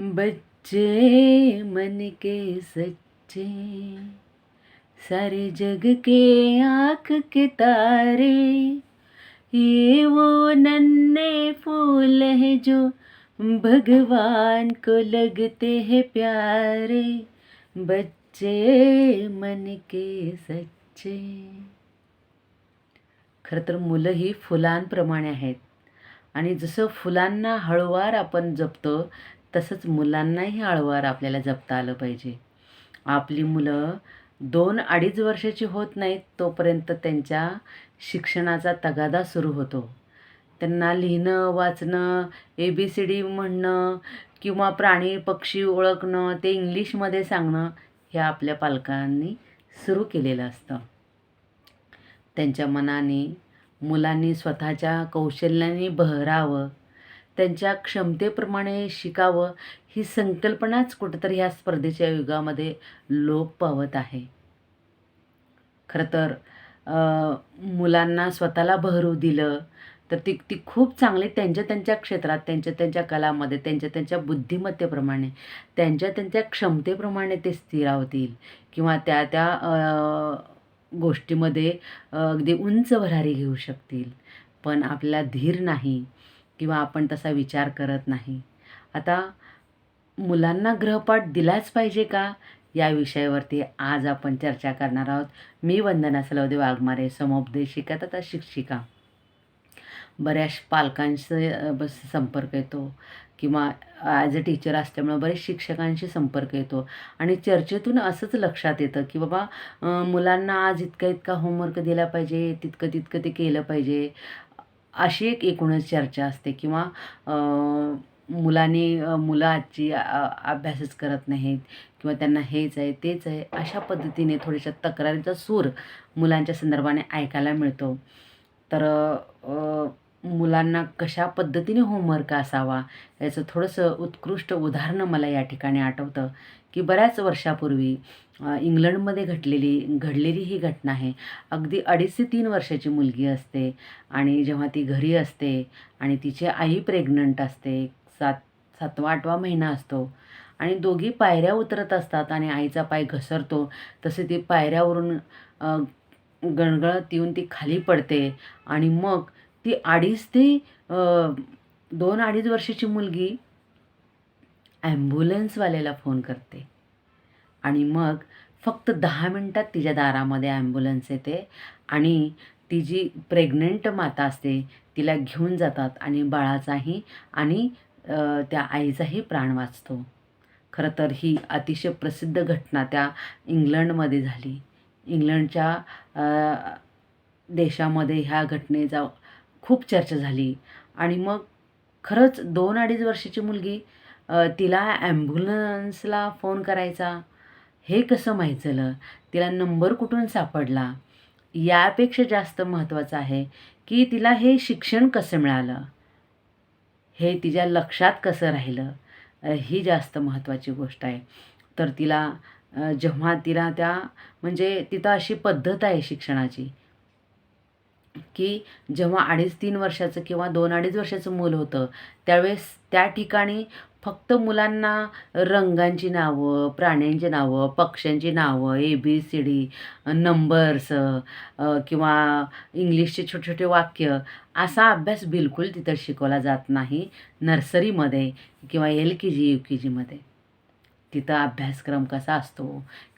बच्चे मन के सच्चे सारे जग के आँख के तारे ये वो नन्हे फूल हैं जो भगवान को लगते हैं प्यारे। बच्चे मन के सच्चे। खरं तर मुलं ही फुलांप्रमाणे आहेत. आणि जसं फुलांना हळुवार आपण जपतो तसंच मुलांनाही आळवार आपल्याला जपता आलं पाहिजे. आपली मुलं दोन अडीच वर्षाची होत नाहीत तोपर्यंत त्यांच्या शिक्षणाचा तगादा सुरू होतो. त्यांना लिहिणं वाचणं ए बी सी डी म्हणणं किंवा प्राणी पक्षी ओळखणं ते इंग्लिशमध्ये सांगणं हे आपल्या पालकांनी सुरू केलेलं असतं. त्यांच्या मनाने मुलांनी स्वतःच्या कौशल्याने बहरावं त्यांच्या क्षमतेप्रमाणे शिकावं ही संकल्पनाच कुठंतरी ह्या स्पर्धेच्या युगामध्ये लोप पावत आहे. खरं तर मुलांना स्वतःला बहरू दिलं तर ती ती खूप चांगली त्यांच्या त्यांच्या क्षेत्रात त्यांच्या त्यांच्या कलामध्ये त्यांच्या त्यांच्या बुद्धिमत्तेप्रमाणे त्यांच्या त्यांच्या क्षमतेप्रमाणे ते स्थिरावतील किंवा त्या त्या गोष्टीमध्ये अगदी उंच भरारी घेऊ शकतील. पण आपल्याला धीर नाही. किंवा आपण तसा विचार करत नाही. आता मुलांना ग्रहपाठ दिलाच पाहिजे का? या विषयावरती आज आपण चर्चा करणार आहोत. मी वंदना सलवदे वाघमारे समुपदेशिका तथा शिक्षिका. बऱ्याच पालकांचा बस संपर्क येतो किंवा ॲज अ टीचर असल्यामुळं बरेच शिक्षकांशी संपर्क येतो. आणि चर्चेतून असंच लक्षात येतं की बाबा मुलांना आज इतका इतका होमवर्क दिला पाहिजे तितकं तितकं ते केलं पाहिजे. अशी एक एकूणच चर्चा असते किंवा मुलांनी मुलं आजची अभ्यासच करत नाहीत किंवा त्यांना हेच आहे तेच आहे अशा पद्धतीने थोड्याशा तक्रारीचा सूर मुलांच्या संदर्भाने ऐकायला मिळतो. तर मुलांना कशा पद्धतीने होमवर्क असावा याचं थोडंसं उत्कृष्ट उदाहरणं मला या ठिकाणी आठवतं की बऱ्याच वर्षापूर्वी इंग्लंडमध्ये घटलेली घडलेली ही घटना आहे. अगदी अडीच ते तीन वर्षाची मुलगी असते आणि जेव्हा ती घरी असते आणि तिची आई प्रेग्नंट असते सात सातवा आठवा महिना असतो आणि दोघी पायऱ्या उतरत असतात आणि आईचा पाय घसरतो तसे ती पायऱ्यावरून गणगळत येऊन ती खाली पडते आणि मग ती अडीच ते दोन अडीच वर्षाची मुलगी ॲम्ब्युलन्सवाल्याला फोन करते. आणि मग फक्त दहा मिनटात तिच्या दारामध्ये ॲम्ब्युलन्स येते आणि ती जी प्रेग्नंट माता असते तिला घेऊन जातात आणि बाळाचाही आणि त्या आईचाही प्राण वाचतो. खरं तर ही अतिशय प्रसिद्ध घटना त्या इंग्लंडमध्ये झाली. इंग्लंडच्या देशामध्ये ह्या घटनेचा खूप चर्चा झाली. आणि मग खरंच दोन अडीच वर्षाची मुलगी तिला ॲम्ब्युलन्सला फोन करायचा. हे कसं माहीत झालं तिला नंबर कुठून सापडला? यापेक्षा जास्त महत्त्वाचं आहे की तिला हे शिक्षण कसं मिळालं? हे तिच्या लक्षात कसं राहिलं? ही जास्त महत्त्वाची गोष्ट आहे. तर तिला जेव्हा तिला त्या म्हणजे तिथं अशी पद्धत आहे शिक्षणाची की जेव्हा अडीच तीन वर्षाचं किंवा दोन अडीच वर्षाचं मूल होतं त्यावेळेस त्या ठिकाणी फक्त मुलांना रंगांची नावं प्राण्यांची नावं पक्ष्यांची नावं A B C D numbers किंवा इंग्लिशचे छोटे छोटे वाक्य असा अभ्यास बिलकुल तिथं शिकवला जात नाही नर्सरीमध्ये किंवा एल के जी यू के जीमध्ये तिथं अभ्यासक्रम कसा असतो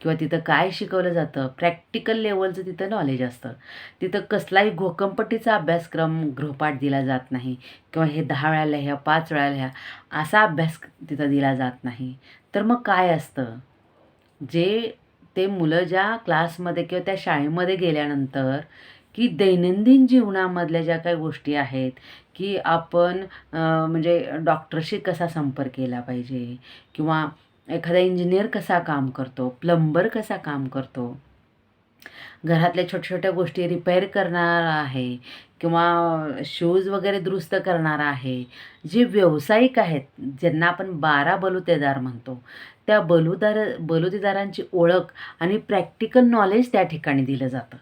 किंवा तिथं काय शिकवलं जातं? प्रॅक्टिकल लेवलचं तिथं नॉलेज असतं. तिथं कसलाही घोकंपट्टीचा अभ्यासक्रम गृहपाठ दिला जात नाही किंवा हे दहा वेळा लिहा पाच वेळा लिहा असा अभ्यास तिथं दिला जात नाही. तर मग काय असतं? जे ते मुलं ज्या क्लासमध्ये किंवा त्या शाळेमध्ये गेल्यानंतर की दैनंदिन जीवनामधल्या ज्या काही गोष्टी आहेत की आपण म्हणजे डॉक्टरशी कसा संपर्क केला पाहिजे किंवा एखादा इंजिनियर कसा काम करतो प्लंबर कसा काम करतो घरातल्या छोट्या छोट्या गोष्टी रिपेअर करणार आहे किंवा शूज वगैरे दुरुस्त करणारा आहे जे व्यावसायिक आहेत ज्यांना आपण बारा बलुतेदार म्हणतो त्या बलुदार बलुतेदारांची ओळख आणि प्रॅक्टिकल नॉलेज त्या ठिकाणी दिलं जातं.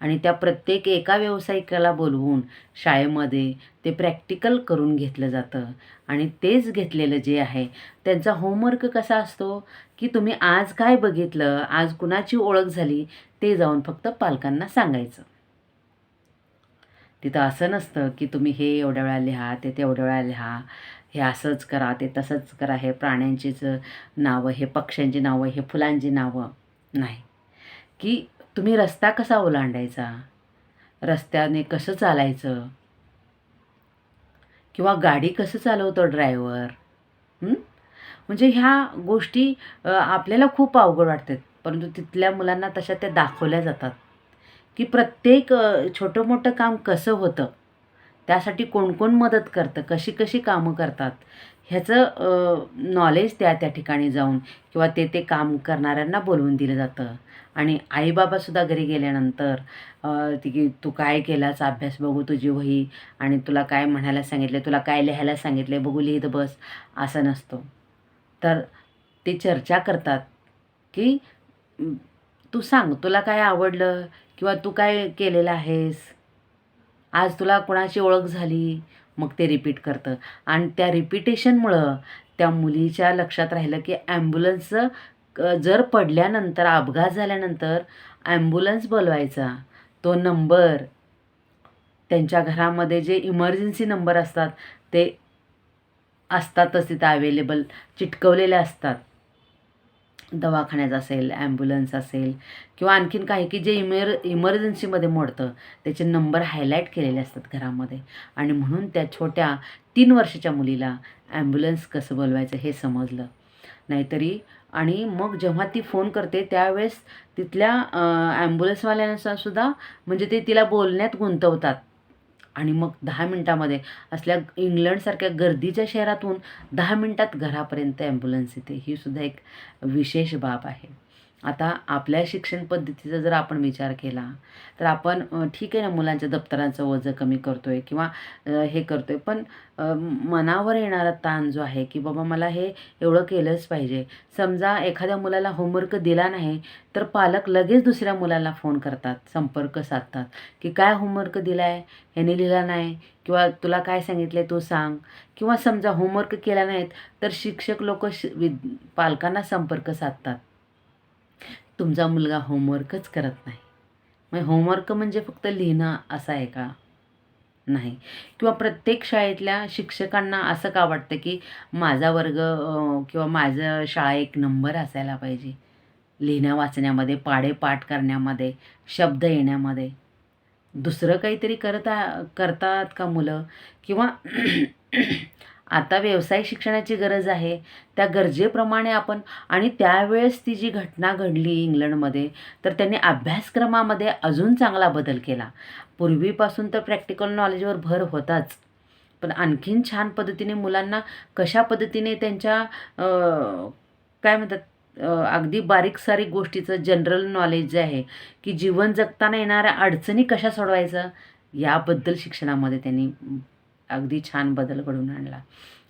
आणि त्या प्रत्येक एका व्यावसायिकाला बोलवून शाळेमध्ये ते प्रॅक्टिकल करून घेतलं जातं. आणि तेच घेतलेलं जे आहे त्यांचा होमवर्क कसा असतो? की तुम्ही आज काय बघितलं? आज कुणाची ओळख झाली? ते जाऊन फक्त पालकांना सांगायचं. तिथं असं नसतं की तुम्ही हे एवढ्या वेळा लिहा ते तेवढ्या वेळा लिहा हे असंच करा ते तसंच करा हे प्राण्यांचीच नावं हे पक्ष्यांची नावं हे फुलांची नावं. नाही. की तुम्ही रस्ता कसा ओलांडायचा? रस्त्याने कसं चालायचं? किंवा गाडी कसं चालवतो ड्रायव्हर? म्हणजे ह्या गोष्टी आपल्याला खूप अवघड वाटतात. परंतु तिथल्या मुलांना तशा त्या दाखवल्या जातात. की प्रत्येक छोटं मोठं काम कसं होतं? त्यासाठी कोण कोण मदत करतं? कशी कशी कामं करतात? ह्याचं नॉलेज त्या त्या ठिकाणी जाऊन किंवा ते ते काम करणाऱ्यांना बोलवून दिलं जातं. आणि आईबाबासुद्धा घरी गेल्यानंतर ती की तू काय केलास? अभ्यास बघू तुझी वही. आणि तुला काय म्हणायला सांगितले तुला काय लिहायला सांगितले बघू लिहित बस. असं नसतो. तर ते चर्चा करतात की तू सांग तुला काय आवडलं? किंवा तू काय केलेलं आहेस? आज तुला कोणाची ओळख झाली? मग ते रिपीट करतं. आणि त्या रिपिटेशनमुळं त्या मुलीच्या लक्षात राहिलं की ॲम्ब्युलन्सचं क- जर पडल्यानंतर अपघात झाल्यानंतर ॲम्ब्युलन्स बोलवायचा. तो नंबर त्यांच्या घरामध्ये जे इमर्जन्सी नंबर असतात ते असतातच तिथं अवेलेबल चिटकवलेले असतात. दवाखान्यात असेल ॲम्ब्युलन्स असेल किंवा आणखीन काही की जे इमर इमर्जन्सीमध्ये मोडतं त्याचे नंबर हायलाईट केलेले असतात घरामध्ये. आणि म्हणून त्या छोट्या तीन वर्षाच्या मुलीला ॲम्ब्युलन्स कसं बोलवायचं हे समजलं. नाहीतरी आणि मग जेव्हा ती फोन करते त्यावेळेस तिथल्या ॲम्ब्युलन्सवाल्यांचा सुद्धा म्हणजे ते तिला बोलण्यात गुंतवतात. आणि मग दहा मिनटामध्ये असल्या इंग्लंडसारख्या गर्दीच्या शहरातून दहा मिनटात घरापर्यंत ॲम्ब्युलन्स येते. ही सुद्धा एक विशेष बाब आहे. आता आपल्या शिक्षण पद्धतीचा जर आपण विचार केला तर आपण ठीक आहे ना मुलांच्या दप्तरांचं वजं कमी करतो आहे किंवा हे करतो आहे पण मनावर येणारा ताण जो आहे की बाबा मला हे एवढं केलंच पाहिजे. समजा एखाद्या मुलाला होमवर्क दिला नाही तर पालक लगेच दुसऱ्या मुलाला फोन करतात संपर्क साधतात की काय होमवर्क दिला आहे ह्याने लिहिला नाही? किंवा तुला काय सांगितलं आहे तू सांग. किंवा समजा होमवर्क केला नाहीत तर शिक्षक लोक श विद पालकांना संपर्क साधतात. तुमचा मुलगा होमवर्कच करत नाही. मग होमवर्क म्हणजे फक्त लिहिणं असं आहे का? नाही. किंवा प्रत्येक शाळेतल्या शिक्षकांना असं का वाटतं की माझा वर्ग किंवा माझं शाळा एक नंबर असायला पाहिजे? लिहिण्या वाचण्यामध्ये पाढे पाठ करण्यामध्ये शब्द येण्यामध्ये. दुसरं काहीतरी करत आ- करतात का मुलं? किंवा आता व्यवसाय शिक्षणाची गरज आहे. त्या गरजेप्रमाणे आपण आणि त्यावेळेस ती जी घटना घडली इंग्लंडमध्ये तर त्यांनी अभ्यासक्रमामध्ये अजून चांगला बदल केला. पूर्वीपासून तर प्रॅक्टिकल नॉलेजवर भर होताच. पण आणखीन छान पद्धतीने मुलांना कशा पद्धतीने त्यांच्या काय म्हणतात अगदी बारीक सारीक गोष्टीचं जनरल नॉलेज जे आहे की जीवन जगताना येणाऱ्या अडचणी कशा सोडवायचं याबद्दल शिक्षणामध्ये त्यांनी अगदी छान बदल घडवून आणला.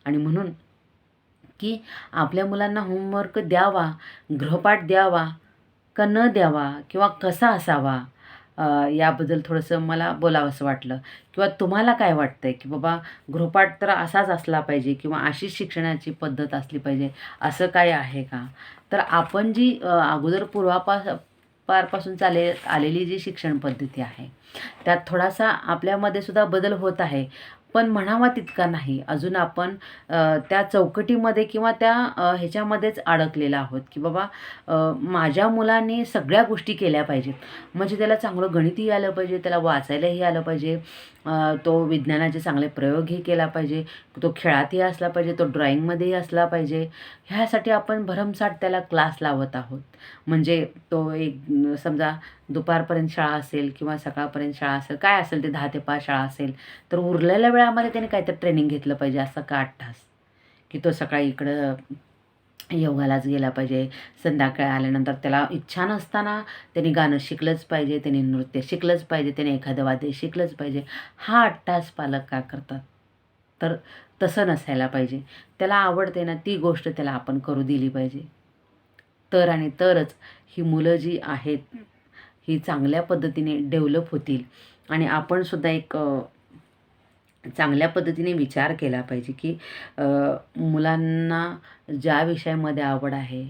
आणि म्हणून की आपल्या मुलांना होमवर्क द्यावा गृहपाठ द्यावा का न द्यावा किंवा कसा असावा याबद्दल थोडंसं मला बोलावंसं वाटलं. किंवा तुम्हाला काय वाटतं आहे की बाबा गृहपाठ तर असाच असला पाहिजे किंवा अशीच शिक्षणाची पद्धत असली पाहिजे असं काय आहे का? तर आपण जी अगोदर पूर्वापास पारपासून चाले आलेली जी शिक्षण पद्धती आहे त्यात थोडासा आपल्यामध्ये सुद्धा बदल होत आहे. पण म्हणावा तितका नाही. अजून आपण त्या चौकटीमध्ये किंवा त्या ह्याच्यामध्येच अडकलेला आहोत की बाबा माझ्या मुलाने सगळ्या गोष्टी केल्या पाहिजेत. म्हणजे त्याला चांगलं गणितही आलं पाहिजे त्याला वाचायलाही आलं पाहिजे. तो विज्ञानाचे चांगले प्रयोगही केला पाहिजे. तो खेळातही असला पाहिजे तो ड्रॉइंगमध्येही असला पाहिजे. ह्यासाठी आपण भरमसाठ त्याला क्लास लावत आहोत. म्हणजे तो एक समजा दुपारपर्यंत शाळा असेल किंवा सकाळपर्यंत शाळा असेल काय असेल ते दहा ते पाच शाळा असेल तर उरलेल्या वेळामध्ये त्याने काहीतरी ट्रेनिंग घेतलं पाहिजे असं का अठ्ठास की तो सकाळी इकडं योगालाच गेला पाहिजे संध्याकाळी आल्यानंतर त्याला इच्छा नसताना त्याने गाणं शिकलंच पाहिजे त्याने नृत्य शिकलंच पाहिजे त्याने एखादं वाद्य शिकलंच पाहिजे. हा अट्टास पालक का करतात? तर तसं नसायला पाहिजे. त्याला आवडते ना ती गोष्ट त्याला आपण करू दिली पाहिजे. तर आणि तरच ही मुलं जी आहेत ही चांगल्या पद्धतीने डेव्हलप होतील. आणि आपणसुद्धा एक चांगल्या पद्धतीने विचार केला पाहिजे की मुलांना ज्या विषयामध्ये आवड आहे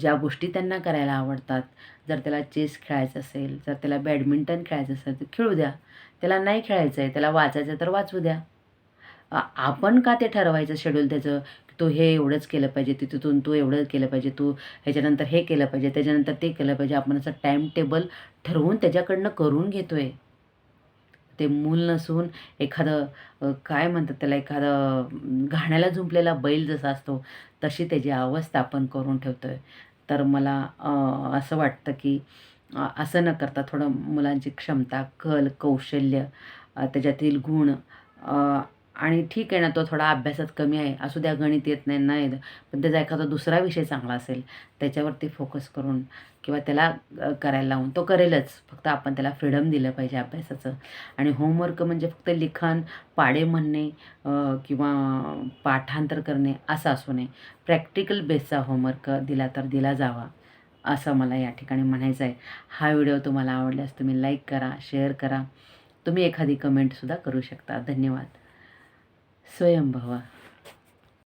ज्या गोष्टी त्यांना करायला आवडतात जर त्याला चेस खेळायचं असेल जर त्याला बॅडमिंटन खेळायचं असेल तर खेळू द्या. त्याला नाही खेळायचं आहे त्याला वाचायचं तर वाचू द्या. आपण का ते ठरवायचं शेड्यूल त्याचं? की तो हे एवढंच केलं पाहिजे तिथून तू एवढं केलं पाहिजे तू ह्याच्यानंतर हे केलं पाहिजे त्याच्यानंतर ते केलं पाहिजे. आपण असं टाईम टेबल ठरवून त्याच्याकडनं करून घेतो आहे ते मूल नसून एखादं काय म्हणतात त्याला एखादं घाण्याला झुंपलेला बैल जसा असतो तशी त्याची अवस्था आपण करून आहे तर मला असं वाटतं की असं न करता थोडं मुलांची क्षमता कल कौशल्य त्याच्यातील गुण आणि ठीक आहे ना तो थोडा अभ्यासात कमी आहे. असू द्या गणित येत नाही नाही येत. पण त्याचा एखादा दुसरा विषय चांगला असेल त्याच्यावरती फोकस करून किंवा त्याला करायला लावून तो करेलच. फक्त आपण त्याला फ्रीडम दिलं पाहिजे अभ्यासाचं. आणि होमवर्क म्हणजे फक्त लिखाण पाडे म्हणणे किंवा पाठांतर करणे असं असू नये. प्रॅक्टिकल बेसचा होमवर्क दिला तर दिला जावा असं मला या ठिकाणी म्हणायचं आहे. हा व्हिडिओ तुम्हाला आवडल्यास तुम्ही लाईक करा शेअर करा. तुम्ही एखादी कमेंटसुद्धा करू शकता. धन्यवाद. Soy un.